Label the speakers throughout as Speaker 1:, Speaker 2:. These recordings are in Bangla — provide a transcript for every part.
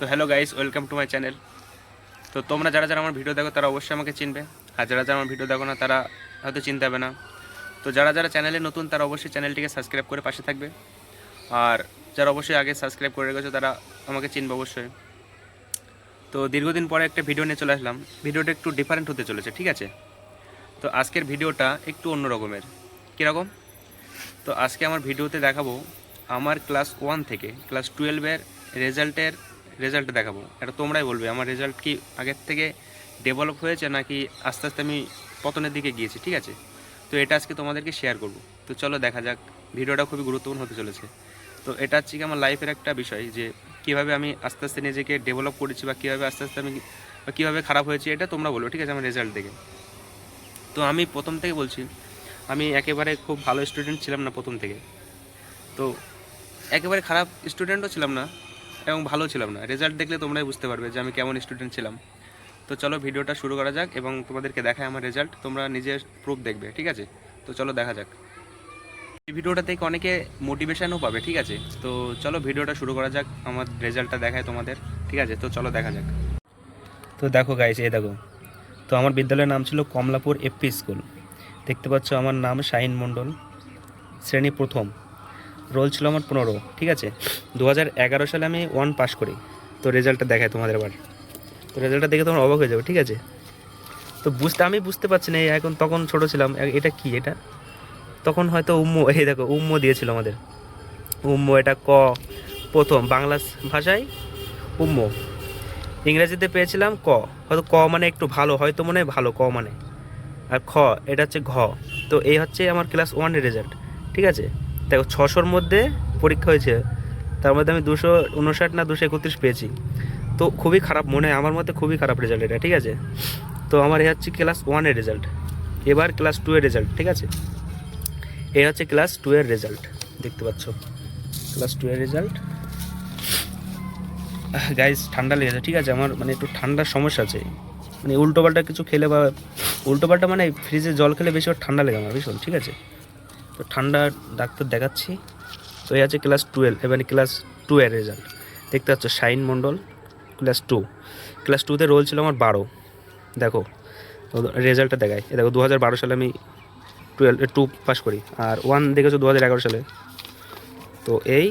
Speaker 1: তো hello guys welcome to my channel তো তোমরা যারা যারা আমার ভিডিও দেখো, তারা অবশ্যই আমাকে চিনবে। আর যারা যারা আমার ভিডিও দেখো না, তারা হয়তো চিনতে হবে না। তো যারা যারা চ্যানেলে নতুন, তারা অবশ্যই চ্যানেলটিকে সাবস্ক্রাইব করে পাশে থাকবে। আর যারা অবশ্যই আগে সাবস্ক্রাইব করে রেখেছো, তারা আমাকে চিনবে অবশ্যই। তো দীর্ঘদিন পরে একটা ভিডিও নিয়ে চলে আসলাম। ভিডিওটা একটু ডিফারেন্ট হতে চলেছে, ঠিক আছে? তো আজকের ভিডিওটা একটু অন্য রকমের। কীরকম? তো আজকে আমার ভিডিওতে দেখাবো, আমার ক্লাস ওয়ান থেকে ক্লাস টুয়েলভের রেজাল্টের রেজাল্ট দেখাবো। এটা তোমরাই বলবে, আমার রেজাল্ট কি আগের থেকে ডেভেলপ হয়েছে নাকি আস্তে আস্তে আমি পতনের দিকে গিয়েছি, ঠিক আছে? তো এটা আজকে তোমাদেরকে শেয়ার করব। তো চলো দেখা যাক, ভিডিওটা খুবই গুরুত্বপূর্ণ হতে চলেছে। তো এটা হচ্ছে কি আমার লাইফের একটা বিষয় যে কীভাবে আমি আস্তে আস্তে নিজেকে ডেভেলপ করেছি বা কীভাবে আস্তে আস্তে আমি কীভাবে খারাপ হয়েছে এটা তোমরা বলবে, ঠিক আছে আমার রেজাল্ট দেখে। তো আমি প্রথম থেকে বলছি, আমি একেবারে খুব ভালো স্টুডেন্ট ছিলাম না প্রথম থেকে। তো একেবারে খারাপ স্টুডেন্টও ছিলাম না এবং ভালো ছিলাম না। রেজাল্ট দেখলে তোমরাই বুঝতে পারবে যে আমি কেমন স্টুডেন্ট ছিলাম। তো চলো ভিডিওটা শুরু করা যাক এবং তোমাদেরকে দেখায় আমার রেজাল্ট তোমরা নিজের প্রুফ দেখবে, ঠিক আছে? তো চলো দেখা যাক। এই ভিডিওটা থেকে অনেকে মোটিভেশনও পাবে, ঠিক আছে? তো চলো ভিডিওটা শুরু করা যাক, আমার রেজাল্টটা দেখায় তোমাদের, ঠিক আছে? তো চলো দেখা যাক। তো দেখো গাইস এই দেখো। তো আমার বিদ্যালয়ের নাম ছিল কমলাপুর এফপি স্কুল। দেখতে পাচ্ছ আমার নাম শাহিন মণ্ডল, শ্রেণি প্রথম। রোল ছিল আমার পনেরো, ঠিক আছে? দু এগারো সালে আমি ওয়ান পাস করি, তো রেজাল্টটা দেখায় তোমাদের এবার তো রেজাল্টটা দেখে তোমার অবাক হয়ে যাবে, ঠিক আছে? তো বুঝতে আমি বুঝতে পারছি না, এখন তখন ছোট ছিলাম এটা কি এটা? তখন হয়তো উম্ম এই দেখো, উম্ম দিয়েছিল আমাদের। উম্ম, এটা ক, প্রথম, বাংলা ভাষায় উম্ম। ইংরেজিতে পেয়েছিলাম ক, হয়তো ক মানে একটু ভালো, হয়তো মনে হয় ভালো, ক মানে। আর খ, এটা হচ্ছে ঘ। তো এই হচ্ছে আমার ক্লাস ওয়ানের রেজাল্ট ঠিক আছে? দেখো ছশোর মধ্যে পরীক্ষা হয়েছে। তার মধ্যে আমি দুশো উনষাট না দুশো একত্রিশ পেয়েছি। তো খুবই খারাপ, মনে হয় আমার মতে খুবই খারাপ রেজাল্ট এটা, ঠিক আছে? তো আমার এ হচ্ছে ক্লাস ওয়ানের রেজাল্ট এবার ক্লাস টু এর রেজাল্ট ঠিক আছে? এই হচ্ছে ক্লাস টু এর রেজাল্ট দেখতে পাচ্ছ? ক্লাস টু এর রেজাল্ট গাইস ঠান্ডা লেগেছে, ঠিক আছে? আমার মানে একটু ঠান্ডার সমস্যা আছে। মানে উল্টোপাল্টা কিছু খেলে বা উল্টোপাল্টা মানে ফ্রিজে জল খেলে বেশি ঠান্ডা লেগে আমার ভীষণ ঠিক আছে? তো ঠান্ডা ডাক্তার দেখাচ্ছি। তো এই আছে ক্লাস টুয়েলভ এবারে ক্লাস টু এর রেজাল্ট দেখতে পাচ্ছ, Shine Mondal class two class টুতে রোল ছিল আমার বারো। দেখো রেজাল্টটা দেখায় এ দেখো দু হাজার বারো সালে আমি টুয়েলভ টু পাস করি। আর ওয়ান দেখেছ দু হাজার এগারো সালে। তো এই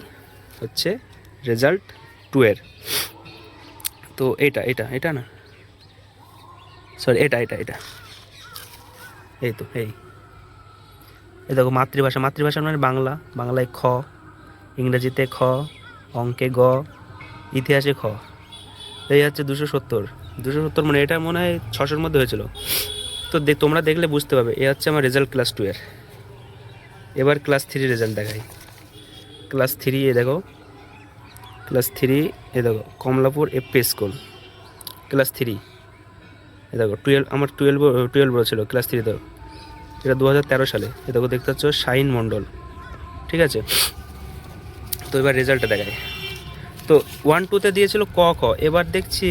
Speaker 1: হচ্ছে রেজাল্ট টু এর। তো এইটা এটা এটা না? সরি এটা এটা এটা। এই তো, এই। এই দেখো মাতৃভাষা মাতৃভাষা মানে বাংলা। বাংলায় খ, ইংরেজিতে খ, অঙ্কে গ, ইতিহাসে খ। এই হচ্ছে দুশো সত্তর। দুশো সত্তর মানে এটা মনে হয় ছশোর মধ্যে হয়েছিল। তো দেখ তোমরা দেখলে বুঝতে পারবে, এ হচ্ছে আমার রেজাল্ট ক্লাস টু এর। এবার ক্লাস থ্রি রেজাল্ট দেখাই। ক্লাস থ্রি এ দেখো ক্লাস থ্রি এ দেখো, Kamalapur AP school class three এ দেখো টুয়েলভ আমার টুয়েলভ টুয়েলভ ছিল ক্লাস থ্রি দেখো। এটা দু সালে। এ দেখো দেখতে পাচ্ছ, শাইন মণ্ডল। ঠিক আছে? তো এবার রেজাল্টটা দেখায় তো ওয়ান টুতে দিয়েছিল ক খ এবার দেখছি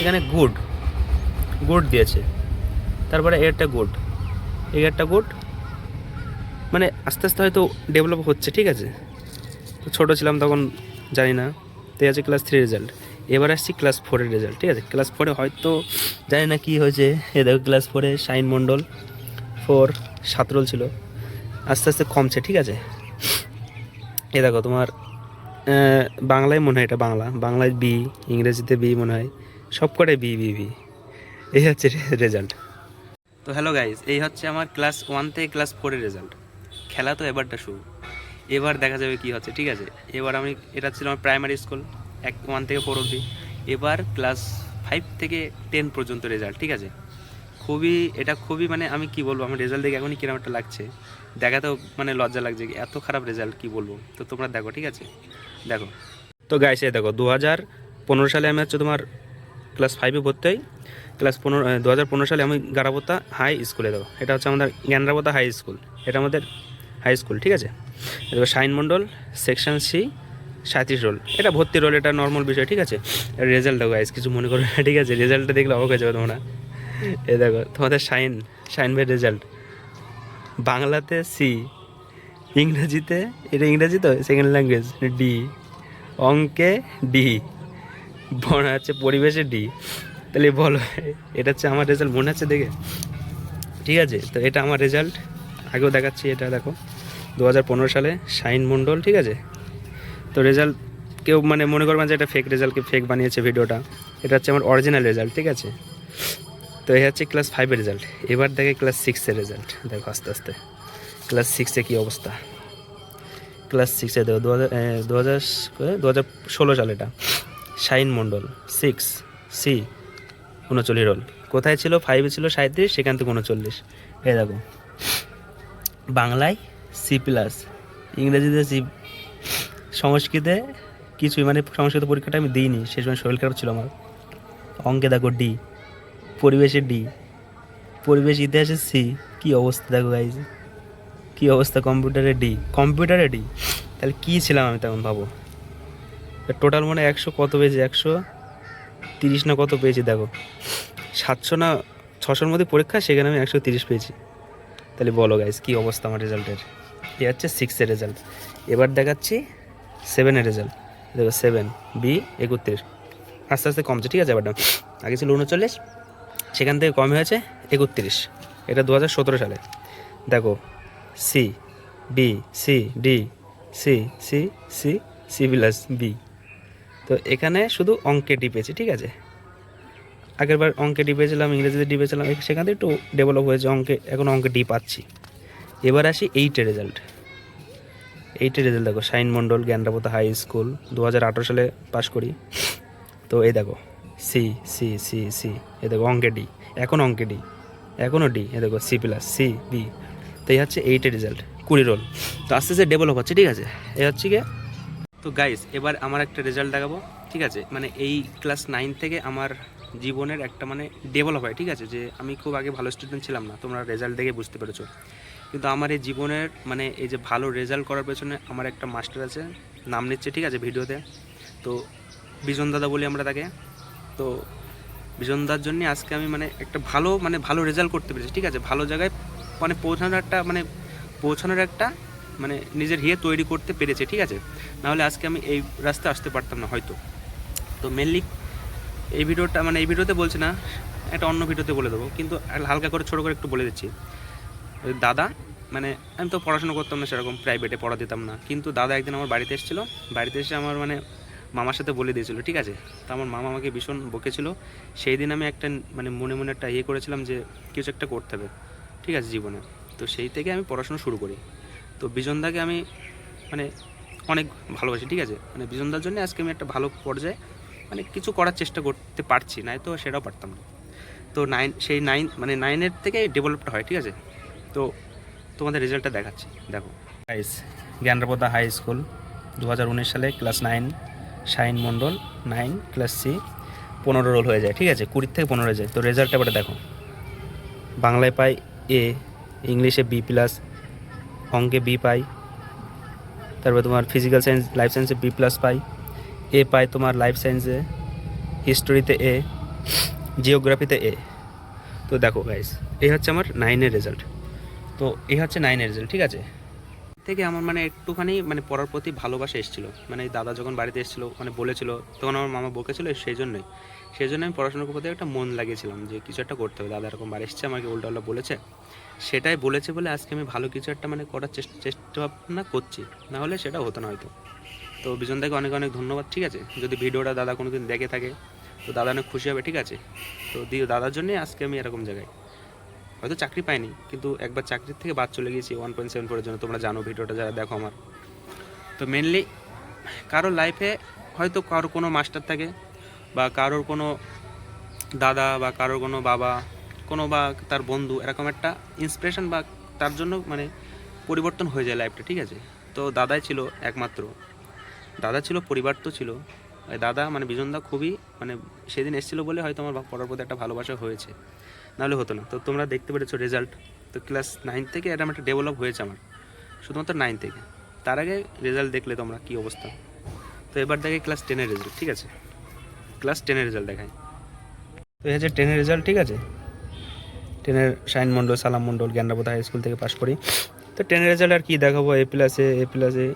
Speaker 1: এখানে গুড গুড দিয়েছে। তারপরে এরটা গুড একটা গুড মানে আস্তে আস্তে হয়তো ডেভেলপ হচ্ছে, ঠিক আছে? তো ছোটো ছিলাম তখন, জানি না। তো আছে ক্লাস থ্রি রেজাল্ট এবার আসছি ক্লাস ফোরের রেজাল্ট ঠিক আছে? ক্লাস ফোরে হয়তো জানি না কী হয়েছে। এ দেখো ক্লাস ফোরে শাইন মণ্ডল। ফোর, সাত রোল ছিল। আস্তে আস্তে কমছে, ঠিক আছে? এ দেখো, তোমার বাংলায় মনে হয় এটা বাংলা। বাংলায় বি ইংরেজিতে বি মনে হয়। সব কটাই বি বি বি এই হচ্ছে রেজাল্ট তো হ্যালো গাইজ এই হচ্ছে আমার ক্লাস ওয়ান থেকে ক্লাস ফোরের রেজাল্ট খেলা তো এবারটা শুরু। এবার দেখা যাবে কি হচ্ছে, ঠিক আছে? এবার আমি, এটা ছিল আমার প্রাইমারি স্কুল এক ওয়ান থেকে ফোর অবধি। এবার ক্লাস ফাইভ থেকে টেন পর্যন্ত রেজাল্ট ঠিক আছে? খুবই, এটা খুবই মানে আমি কি বলব, আমার রেজাল্ট দেখে এখনই কিরম একটা লাগছে। দেখাতেও মানে লজ্জা লাগছে এত খারাপ রেজাল্ট কি বলব? তো তোমরা দেখো, ঠিক আছে? দেখো। তো গাইছে দেখো দু হাজার পনেরো সালে আমি হচ্ছে তোমার ক্লাস ফাইভে ভর্তি হই। ক্লাস পনেরো দু হাজার পনেরো সালে আমি গারাপোতা হাই স্কুলে দেবো এটা হচ্ছে আমাদের জ্ঞানরাপোতা হাই স্কুল এটা আমাদের হাই স্কুল ঠিক আছে? এবার শাইন মণ্ডল সেকশন সি সাঁত্রিশ রোল এটা ভর্তি রোল এটা নর্মাল বিষয়, ঠিক আছে? রেজাল্ট দেখো গাইস কিছু মনে করবে না, ঠিক আছে? রেজাল্টটা দেখলে অবাক হয়ে যাবে তোমরা। এ দেখো, তোমাদের শাইন শাইন ভাই রেজাল্ট। বাংলাতে সি ইংরাজিতে, এটা ইংরাজি তো? সেকেন্ড ল্যাঙ্গুয়েজ ডি অঙ্কে ডি মনে হচ্ছে পরিবেশে ডি তাহলে বলো, এটা হচ্ছে আমার রেজাল্ট, মনে হচ্ছে দেখে? ঠিক আছে, তো এটা আমার রেজাল্ট। আগেও দেখাচ্ছি এটা, দেখো। দু হাজার পনেরো সালে শাইন মণ্ডল, ঠিক আছে? তো রেজাল্ট, কেউ মানে মনে করবেন যে এটা ফেক রেজাল্টকে ফেক বানিয়েছে ভিডিওটা এটা হচ্ছে আমার অরিজিনাল রেজাল্ট, ঠিক আছে? তো এই হচ্ছে ক্লাস ফাইভের রেজাল্ট এবার দেখে ক্লাস সিক্সের রেজাল্ট দেখো আস্তে আস্তে। ক্লাস সিক্সে কী অবস্থা? ক্লাস সিক্সে দেখো, দু হাজার দু হাজার দু হাজার ষোলো সালে এটা। শাইন মণ্ডল সিক্স সি উনচল্লিশ রোল কোথায় ছিল? ফাইভে ছিল সাঁত্রিশ সেখান থেকে উনচল্লিশ। এই দেখো। বাংলায় সি প্লাস ইংরেজিতে সি সংস্কৃতে কিছুই মানে সংস্কৃত পরীক্ষাটা আমি দিইনি, সেই সময় শরীর খারাপ ছিল আমার। অঙ্কে দেখো ডি পরিবেশে ডি, পরিবেশ, ইতিহাসে সি, কি অবস্থা দেখো গাইজ কি অবস্থা কম্পিউটারে ডি? কম্পিউটারে ডি? তাহলে কী ছিলাম আমি তখন ভাবো? টোটাল মানে একশো কত পেয়েছি? একশো তিরিশ না কত পেয়েছি দেখো? সাতশো না ছশোর মধ্যে পরীক্ষা, সেখানে আমি একশো তিরিশ পেয়েছি। তাহলে বলো গাইজ কী অবস্থা আমার রেজাল্টের এ হচ্ছে সিক্সের রেজাল্ট এবার দেখাচ্ছি সেভেনের রেজাল্ট দেখো সেভেন বি একত্রিশ। আস্তে আস্তে কমছে, ঠিক আছে এবারটা আগে ছিল উনচল্লিশ সেখান থেকে কম হয়েছে একত্রিশ। এটা দু হাজার সতেরো সালে। দেখো C B C D C C C C plus B তো এখানে শুধু অঙ্কে ডি পেয়েছি, ঠিক আছে? আগেরবার অঙ্কে ডি পেয়েছিলাম, ইংরেজিতে ডি পেয়েছিলাম সেখান থেকে একটু ডেভেলপ হয়েছে অঙ্কে, এখন অঙ্কে ডি পাচ্ছি। এবার আসি এইটের রেজাল্ট এইটের রেজাল্ট দেখো শাইন মণ্ডল জ্ঞানরাপতা হাই স্কুল দু হাজার আঠারো সালে পাশ করি। তো এই দেখো সি সি সি সি। এ দেখো অঙ্কে ডি। এখন অঙ্কে ডি। এখনও ডি। এ দেখো সি প্লাস সি, বি। তো এই হচ্ছে এইটের রেজাল্ট কুড়ি রোল তো আস্তে আস্তে ডেভেলপ হচ্ছে, ঠিক আছে? এ হচ্ছে গিয়ে তো গাইস এবার আমার একটা রেজাল্ট দেখাবো, ঠিক আছে? মানে এই ক্লাস নাইন থেকে আমার জীবনের একটা মানে ডেভেলপ হয়, ঠিক আছে? যে আমি খুব আগে ভালো স্টুডেন্ট ছিলাম না, তোমরা রেজাল্ট দেখে বুঝতে পেরেছ। কিন্তু আমার এই জীবনের মানে এই যে ভালো রেজাল্ট করার পেছনে আমার একটা মাস্টার আছে, নাম নিচ্ছে, ঠিক আছে, ভিডিওতে। তো বিজন দাদা বলি আমরা তাকে। তো বিজন দার জন্য আজকে আমি মানে একটা ভালো মানে ভালো রেজাল্ট করতে পেরেছি, ঠিক আছে? ভালো জায়গায় মানে পৌঁছানোর একটা মানে পৌঁছানোর একটা মানে নিজের হিয়ে তৈরি করতে পেরেছে, ঠিক আছে? নাহলে আজকে আমি এই রাস্তায় আসতে পারতাম না হয়তো। তো মেনলি এই ভিডিওটা মানে এই ভিডিওতে বলছি না, একটা অন্য ভিডিওতে বলে দেবো, কিন্তু হালকা করে ছোটো করে একটু বলে দিচ্ছি। দাদা মানে আমি তো পড়াশোনা করতাম না সেরকম প্রাইভেটে পড়া দিতাম না, কিন্তু দাদা একদিন আমার বাড়িতে এসেছিল, বাড়িতে এসে আমার মানে মামার সাথে বলে দিয়েছিল, ঠিক আছে? তো আমার মামা আমাকে ভীষণ বকেছিল। সেই দিন আমি একটা মানে মনে মনে একটা ইয়ে করেছিলাম যে কিছু একটা করতে হবে, ঠিক আছে, জীবনে। তো সেই থেকে আমি পড়াশোনা শুরু করি। তো বিজনদাকে আমি মানে অনেক ভালোবাসি, ঠিক আছে? মানে বিজনদার জন্য আজকে আমি একটা ভালো পর্যায়ে মানে কিছু করার চেষ্টা করতে পারছি না তো সেটাও পারতাম না। তো নাইন সেই নাইন মানে নাইনের থেকে ডেভেলপটা হয়, ঠিক আছে? তো তোমাদের রেজাল্টটা দেখাচ্ছি, দেখো। গাইস জ্ঞানরাপদা হাই স্কুল দু হাজার উনিশ সালে class nine Shine Mondal, nine, class C, পনেরো রোল হয়ে যায়, ঠিক আছে? কুড়ির থেকে পনেরো হয়ে যায়। তো রেজাল্ট এবারে দেখো। বাংলায় পাই এ ইংলিশে বি প্লাস অঙ্কে বি পাই, তারপরে তোমার ফিজিক্যাল সায়েন্স লাইফ সায়েন্সে বি প্লাস পাই। এ পাই তোমার লাইফ সায়েন্সে হিস্টোরিতে এ জিওগ্রাফিতে এ তো দেখো গাইস এই হচ্ছে আমার নাইনের রেজাল্ট তো এই হচ্ছে নাইনের রেজাল্ট ঠিক আছে? থেকে আমার মানে একটুখানি মানে পড়ার প্রতি ভালোবাসা এসেছিল। মানে দাদা যখন বাড়িতে এসেছিল মানে বলেছিল, তখন আমার মামা বকেছিল সেই জন্যই। সেই জন্য আমি পড়াশোনার প্রতি একটা মন লাগিয়েছিলাম যে কিছু একটা করতে হবে। দাদা এরকম বাড়ি এসছে, আমাকে উল্টা উল্টা বলেছে। সেটাই বলেছে বলে আজকে আমি ভালো কিছু একটা মানে করার চেষ্টা চেষ্টা ভাবনা করছি। না হলে সেটা হতো না হয়তো। তো বিজন দাকে অনেক অনেক ধন্যবাদ, ঠিক আছে? যদি ভিডিওটা দাদা কোনো দিন দেখে থাকে, তো দাদা অনেক খুশি হবে, ঠিক আছে? তো দিয়ে দাদার জন্যই আজকে আমি এরকম জায়গায়। হয়তো চাকরি পাইনি, কিন্তু একবার চাকরির থেকে বাদ চলে গিয়েছি ওয়ান পয়েন্ট সেভেন ফোরের জন্য। তোমরা জানো ভিডিওটা, যারা দেখো আমার। তো মেনলি কারোর লাইফে হয়তো কারোর কোনো মাস্টার থাকে, বা কারোর কোনো দাদা, বা কারোর কোনো বাবা, কোনো বা তার বন্ধু, এরকম একটা ইন্সপিরেশন বা তার জন্য মানে পরিবর্তন হয়ে যায় লাইফটা ঠিক আছে? তো দাদাই ছিল একমাত্র। দাদা ছিল, পরিবার তো ছিল। দাদা মানে বিজনদা খুবই মানে সেদিন এসেছিল বলে হয়তো আমার পড়ার প্রতি একটা ভালোবাসা হয়েছে। নাহলে হতো না। তো তোমরা দেখতে পেরেছ রেজাল্ট তো ক্লাস নাইন থেকে এরকম একটা ডেভেলপ হয়েছে আমার। শুধুমাত্র নাইন থেকে। তার আগে রেজাল্ট দেখলে তোমরা কী অবস্থা। তো এবার দেখে ক্লাস টেনের রেজাল্ট ঠিক আছে? ক্লাস টেনের রেজাল্ট দেখায় তো এই হচ্ছে টেনের রেজাল্ট ঠিক আছে? টেনের শাইন মণ্ডল, সালাম মণ্ডল জ্ঞানরাবোধ হাই স্কুল থেকে পাশ করি। তো টেনের রেজাল্ট আর কী দেখাবো এ প্লাসে এ প্লাসে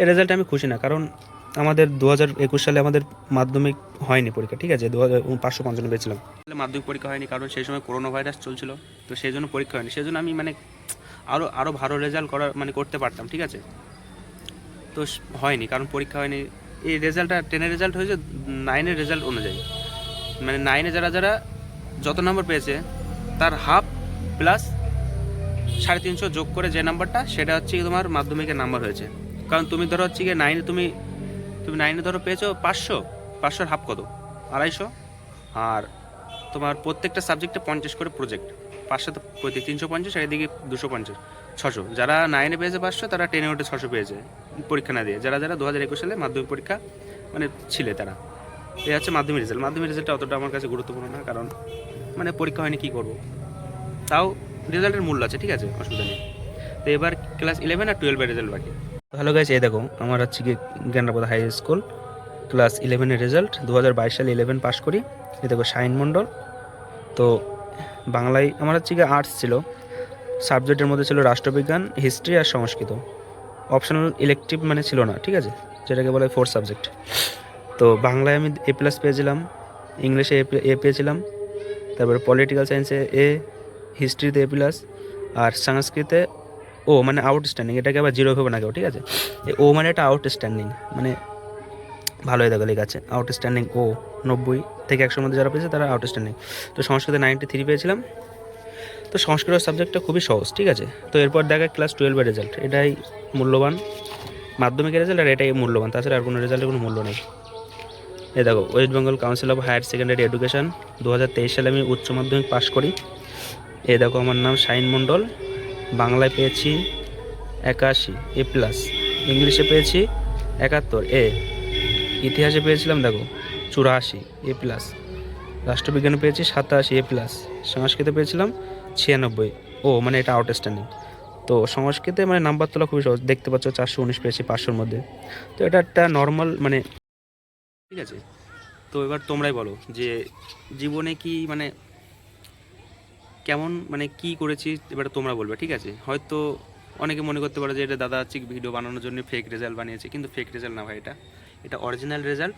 Speaker 1: এ রেজাল্টে আমি খুশি না, কারণ আমাদের দু হাজার একুশ সালে আমাদের মাধ্যমিক হয়নি পরীক্ষা, ঠিক আছে? দু হাজার পাঁচশো পঞ্চান্ন পেয়েছিলাম। মাধ্যমিক পরীক্ষা হয়নি, কারণ সেই সময় করোনা ভাইরাস চলছিল, তো সেই জন্য পরীক্ষা হয়নি। সেই জন্য আমি মানে আরও আরও ভালো রেজাল্ট করার মানে করতে পারতাম, ঠিক আছে? তো হয়নি, কারণ পরীক্ষা হয়নি। এই রেজাল্টটা টেনের রেজাল্ট হয়েছে নাইনের রেজাল্ট অনুযায়ী। মানে নাইনে যারা যারা যত নম্বর পেয়েছে, তার হাফ প্লাস সাড়ে তিনশো যোগ করে যে নাম্বারটা সেটা হচ্ছে তোমার মাধ্যমিকের নাম্বার হয়েছে। কারণ তুমি ধরো হচ্ছে গিয়ে নাইনে তুমি তুমি নাইনে ধরো পেয়েছ পাঁচশো, পাঁচশোর হাফ কত? আড়াইশো? আর তোমার প্রত্যেকটা সাবজেক্টে পঞ্চাশ করে প্রজেক্ট পাঁচশো তো প্রতি তিনশো পঞ্চাশ, আর এদিকে দুশো পঞ্চাশ, ছশো। যারা নাইনে পেয়েছে পাঁচশো, তারা টেনে ওঠে ছশো পেয়েছে পরীক্ষা না দিয়ে। যারা যারা দু হাজার একুশ সালে মাধ্যমিক পরীক্ষা মানে ছিলে তারা। এই হচ্ছে মাধ্যমিক রেজাল্ট মাধ্যমিক রেজাল্টটা অতটা আমার কাছে গুরুত্বপূর্ণ না, কারণ মানে পরীক্ষা হয়নি, কী করব? তাও রেজাল্টের মূল্য আছে, ঠিক আছে? অসুবিধা নেই। তো এবার ক্লাস ইলেভেন আর টুয়েলভের রেজাল্ট বাকি। ভালো গেছে এই দেখো, আমার হচ্ছে কি জ্ঞানরাপদ হাই স্কুল ক্লাস ইলেভেনের রেজাল্ট দু হাজার বাইশ সালে ইলেভেন পাস করি। এই দেখো, শাইন মণ্ডল। তো বাংলায় আমার হচ্ছে কি আর্টস ছিল। সাবজেক্টের মধ্যে ছিল রাষ্ট্রবিজ্ঞান হিস্ট্রি আর সংস্কৃত। অপশনাল ইলেকটিভ মানে ছিল না, ঠিক আছে? যেটাকে বলে ফোর্থ সাবজেক্ট তো বাংলায় আমি এ প্লাস পেয়েছিলাম, ইংলিশে এ পেয়েছিলাম, তারপরে পলিটিক্যাল সায়েন্সে এ হিস্ট্রিতে এ প্লাস আর সংস্কৃতে ও মানে আউটস্ট্যান্ডিং এটাকে আবার জিরো ভেবে না কেউ, ঠিক আছে? ও মানে এটা আউটস্ট্যান্ডিং মানে ভালোই দেখো লেখা আছে আউটস্ট্যান্ডিং ও, নব্বই থেকে একশোর মধ্যে যারা পেয়েছে তারা আউটস্ট্যান্ডিং তো সংস্কৃতে নাইনটি থ্রি পেয়েছিলাম। তো সংস্কৃত সাবজেক্টটা খুবই সহজ, ঠিক আছে? তো এরপর দেখা ক্লাস টুয়েলভের রেজাল্ট এটাই মূল্যবান। মাধ্যমিকের রেজাল্ট আর এটাই মূল্যবান, তাছাড়া আর কোনো রেজাল্টের কোনো মূল্য নেই। এ দেখো West Bengal Council of Higher Secondary Education দু হাজার তেইশ সালে আমি উচ্চ মাধ্যমিক পাশ করি। এ দেখো আমার নাম শাইন মণ্ডল। বাংলায় পেয়েছি একাশি এ প্লাস ইংলিশে পেয়েছি একাত্তর এ ইতিহাসে পেয়েছিলাম, দেখো, চুরাশি এ প্লাস রাষ্ট্রবিজ্ঞানে পেয়েছি সাতাশি এ প্লাস সংস্কৃতে পেয়েছিলাম ছিয়ানব্বই, ও মানে এটা আউটস্ট্যান্ডিং তো সংস্কৃতে মানে নাম্বার তোলা খুবই সহজ। দেখতে পাচ্ছ চারশো উনিশ পেয়েছি পাঁচশোর মধ্যে। তো এটা একটা নর্মাল মানে ঠিক আছে? তো এবার তোমরাই বলো যে জীবনে কি মানে কেমন মানে কি করেছি এবার তোমরা বলবে, ঠিক আছে? হয়তো অনেকে মনে করতে পারে যে এটা দাদা হচ্ছে ভিডিও বানানোর জন্য ফেক রেজাল্ট বানিয়েছে, কিন্তু ফেক রেজাল্ট না ভাই এটা। এটা অরিজিনাল রেজাল্ট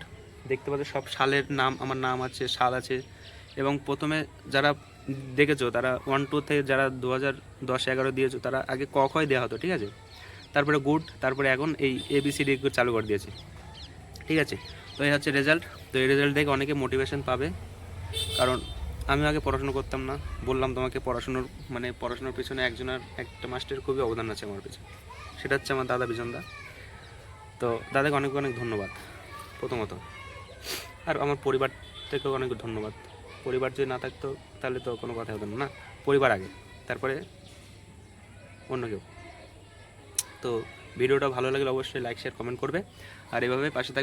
Speaker 1: দেখতে পাচ্ছ সব সালের নাম, আমার নাম আছে, সাল আছে। এবং প্রথমে যারা দেখেছ, তারা ওয়ান টু থেকে যারা দু হাজার দশ, এগারো দিয়েছ, তারা আগে ক খয় দেওয়া হতো, ঠিক আছে? তারপরে গুড তারপরে এখন এই এবিসিডি চালু করে দিয়েছে। ঠিক আছে? তো এই হচ্ছে রেজাল্ট তো এই রেজাল্ট দেখে অনেকে মোটিভেশন পাবে। কারণ আমি আগে পড়াশোনা করতাম না, বললাম তোমাকে পড়াশোনার মানে পড়াশোনার পিছনে একজনের একটা মাস্টারের খুবই অবদান আছে আমার পিছনে সেটা হচ্ছে আমার দাদা বিজনদা তো দাদাকে অনেক অনেক ধন্যবাদ, প্রথমত। আর আমার পরিবার থেকেও অনেক ধন্যবাদ। পরিবার যদি না থাকতো তাহলে তো কোনো কথা হতো না পরিবার আগে, তারপরে অন্য কেউ। তো ভিডিওটা ভালো লাগলে অবশ্যই লাইক শেয়ার কমেন্ট করবে। আর এভাবে পাশে থাকবে